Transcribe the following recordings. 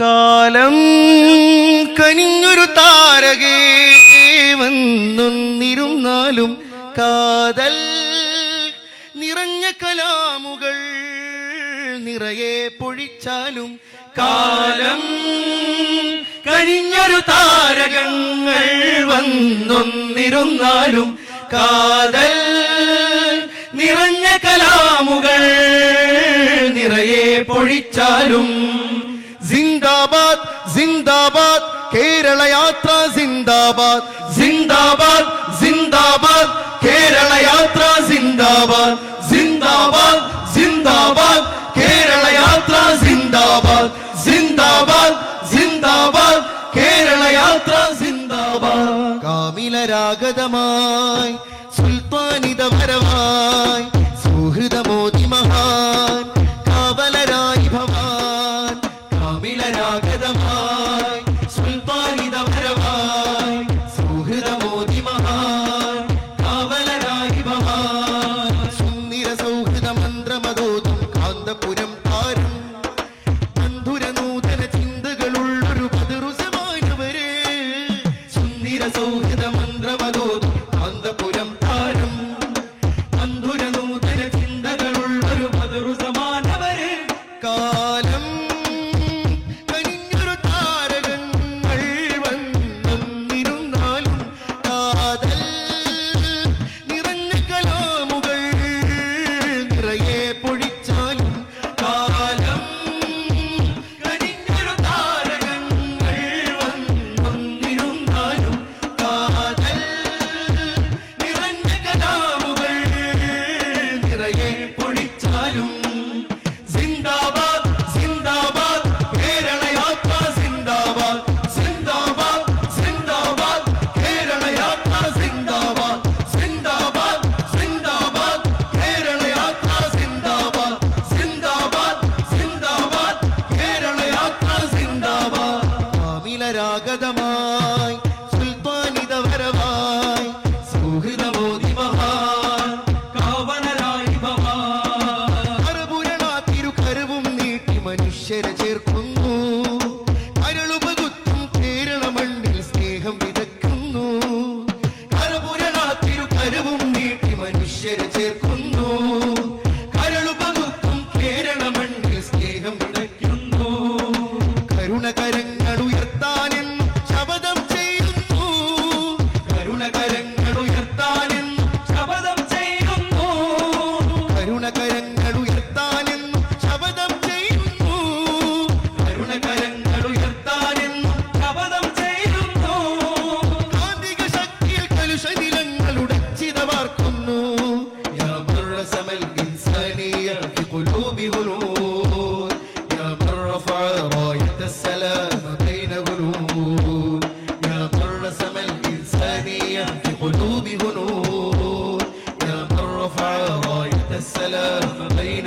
കാലം കനിഞ്ഞൊരു താരകേ വന്നൊന്നിരുന്നാലും കാതൽ നിറഞ്ഞ കലാമുകൾ നിറയെ പൊഴിച്ചാലും കാലം കനിഞ്ഞൊരു താരകങ്ങൾ വന്നൊന്നിരുന്നാലും കാതൽ നിറഞ്ഞ കലാമുകൾ നിറയെ പൊഴിച്ചാലും ஜிந்தாபாத் ஜிந்தாபாத் கேரள யாத்ரா ஜிந்தாபாத். ஜிந்தாபாத் ஜிந்தாபாத் கேரள யாத்ரா ஜிந்தாபாத். ஜிந்தாபாத் ஜிந்தாபாத் கேரள யாத்ரா ஜிந்தாபாத். ஜிந்தாபாத் ஜிந்தாபாத் கேரள யாத்ரா ஜிந்தாபாத். காமில ராகதமா അന്തരാഗതമായി بغلول. يا من رفع راية السلام بين غلول. يا من رسم الإنسانية في قلوب يا من رفع راية السلام بين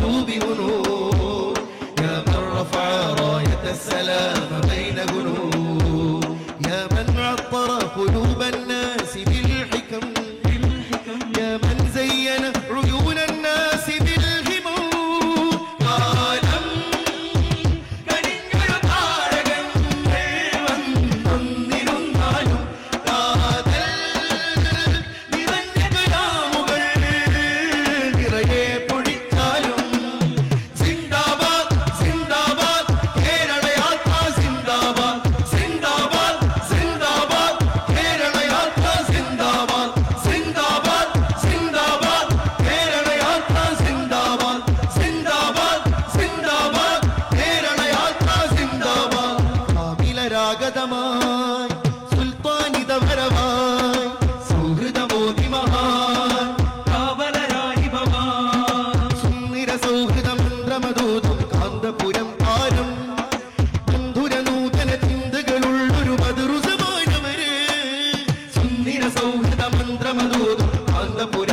القلوب منور يا من رفع راية السلام వీర సౌహృద మంత్రమదూదు ఆంధ్రపురి